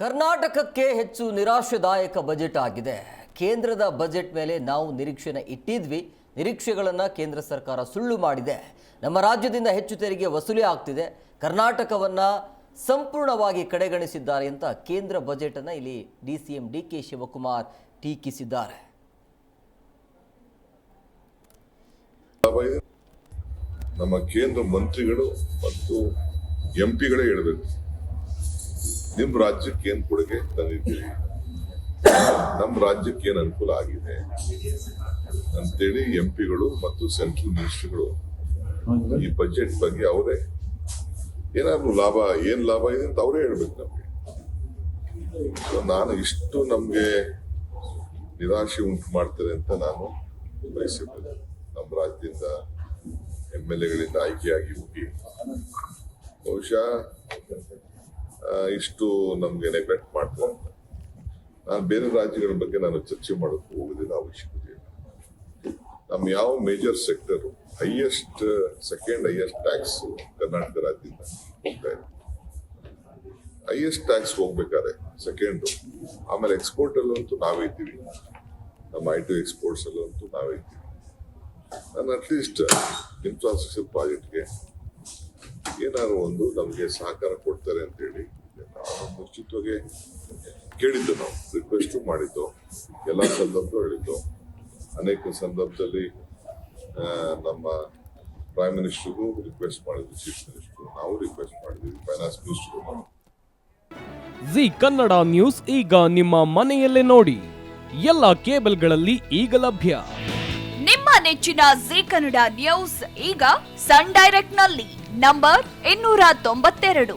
ಕರ್ನಾಟಕಕ್ಕೆ ಹೆಚ್ಚು ನಿರಾಶಾದಾಯಕ ಬಜೆಟ್ ಆಗಿದೆ. ಕೇಂದ್ರದ ಬಜೆಟ್ ಮೇಲೆ ನಾವು ನಿರೀಕ್ಷೆನ ಇಟ್ಟಿದ್ವಿ. ನಿರೀಕ್ಷೆಗಳನ್ನು ಕೇಂದ್ರ ಸರ್ಕಾರ ಸುಳ್ಳು ಮಾಡಿದೆ. ನಮ್ಮ ರಾಜ್ಯದಿಂದ ಹೆಚ್ಚು ತೆರಿಗೆ ವಸೂಲಿ ಆಗ್ತಿದೆ. ಕರ್ನಾಟಕವನ್ನು ಸಂಪೂರ್ಣವಾಗಿ ಕಡೆಗಣಿಸಿದ್ದಾರೆ ಅಂತ ಕೇಂದ್ರ ಬಜೆಟನ್ನು ಇಲ್ಲಿ D C M D K Shivakumar ಟೀಕಿಸಿದ್ದಾರೆ. ನಮ್ಮ ಕೇಂದ್ರ ಮಂತ್ರಿಗಳು ಮತ್ತು ಎಂ ಹೇಳ್ಬೇಕು. ನಿಮ್ ರಾಜ್ಯಕ್ಕೆ ಏನ್ ಕೊಡುಗೆ ತಂದಿದ್ದೀರಿ? ನಮ್ಮ ರಾಜ್ಯಕ್ಕೆ ಏನ್ ಅನುಕೂಲ ಆಗಿದೆ? ಅಂತೇಳಿ ಎಂ ಪಿಗಳು ಮತ್ತು ಸೆಂಟ್ರಲ್ ಮಿನಿಸ್ಟ್ರಿಗಳು ಈ ಬಜೆಟ್ ಬಗ್ಗೆ ಅವರೇ ಏನಾದ್ರು ಲಾಭ, ಏನ್ ಲಾಭ ಇದೆ ಅಂತ ಅವರೇ ಹೇಳ್ಬೇಕು ನಮ್ಗೆ. ನಾನು ಇಷ್ಟು ನಮ್ಗೆ ನಿರಾಶೆ ಉಂಟು ಮಾಡ್ತಾರೆ ಅಂತ ನಾನು ಬಯಸಿದ್ದೇನೆ. ನಮ್ಮ ರಾಜ್ಯದಿಂದ ಎಂ ಎಲ್ ಎಗಳಿಂದ ಆಯ್ಕೆಯಾಗಿ ಹೋಗಿ. ಬಹುಶಃ ಇಷ್ಟು ನಮಗೆ ನೆಗ್ಲೆಕ್ಟ್ ಅಂತ. ನಾನು ಬೇರೆ ರಾಜ್ಯಗಳ ಬಗ್ಗೆ ನಾನು ಚರ್ಚೆ ಮಾಡೋಕೆ ಹೋಗೋದಿಲ್ಲ ಅವಶ್ಯಕತೆ ನಮ್ಮ ಯಾವ major sector highest second highest tax Karnataka ರಾಜ್ಯದಿಂದ ಹೋಗ್ತಾ ಇದೆ. ಹೈಯೆಸ್ಟ್ ಟ್ಯಾಕ್ಸ್ ಹೋಗ್ಬೇಕಾದ್ರೆ ಸೆಕೆಂಡು ಆಮೇಲೆ ಎಕ್ಸ್ಪೋರ್ಟ್ ಅಲ್ಲಂತೂ ನಾವೇ ಇದ್ದೀವಿ. ನಮ್ಮ ಐ ಟಿ ಎಕ್ಸ್ಪೋರ್ಟ್ಸ್ ಅಲ್ಲಂತೂ ನಾವೇ ಇದ್ದೀವಿ. ನಾನು ಅಟ್ಲೀಸ್ಟ್ ಇನ್ಫ್ರಾಸ್ಟ್ರಕ್ಚರ್ ಪ್ರಾಜೆಕ್ಟ್ಗೆ ಏನಾದ್ರು ಒಂದು ನಮಗೆ ಸಹಕಾರ ಕೊಡ್ತಾರೆ ಅಂತೇಳಿ ಮುಂಚಿತವಾಗಿ ಕೇಳಿದ್ದು ನಾವು. ರಿಕ್ವೆಸ್ಟು ಮಾಡಿದ್ದು. ಎಲ್ಲ ಸಂದರ್ಭದಲ್ಲೂ ಹೇಳಿದ್ದು. ಅನೇಕ ಸಂದರ್ಭದಲ್ಲಿ ನಮ್ಮ ಪ್ರೈಮ್ ಮಿನಿಸ್ಟರ್ಗೂ ರಿಕ್ವೆಸ್ಟ್ ಮಾಡಿದ್ವಿ ಚೀಫ್ ಮಿನಿಸ್ಟರ್ ನಾವು ರಿಕ್ವೆಸ್ಟ್ ಮಾಡಿದ್ವಿ finance minister Zee Kannada news ಈಗ ನಿಮ್ಮ ಮನೆಯಲ್ಲೇ ನೋಡಿ. ಎಲ್ಲ ಕೇಬಲ್ಗಳಲ್ಲಿ ಈಗ ಲಭ್ಯ. ನಿಮ್ಮ ನೆಚ್ಚಿನ ಜಿ ಕನ್ನಡ ನ್ಯೂಸ್ ಈಗ ಸನ್ ಡೈರೆಕ್ಟ್ನಲ್ಲಿ ನಂಬರ್ ಇನ್ನೂರ ತೊಂಬತ್ತೆರಡು.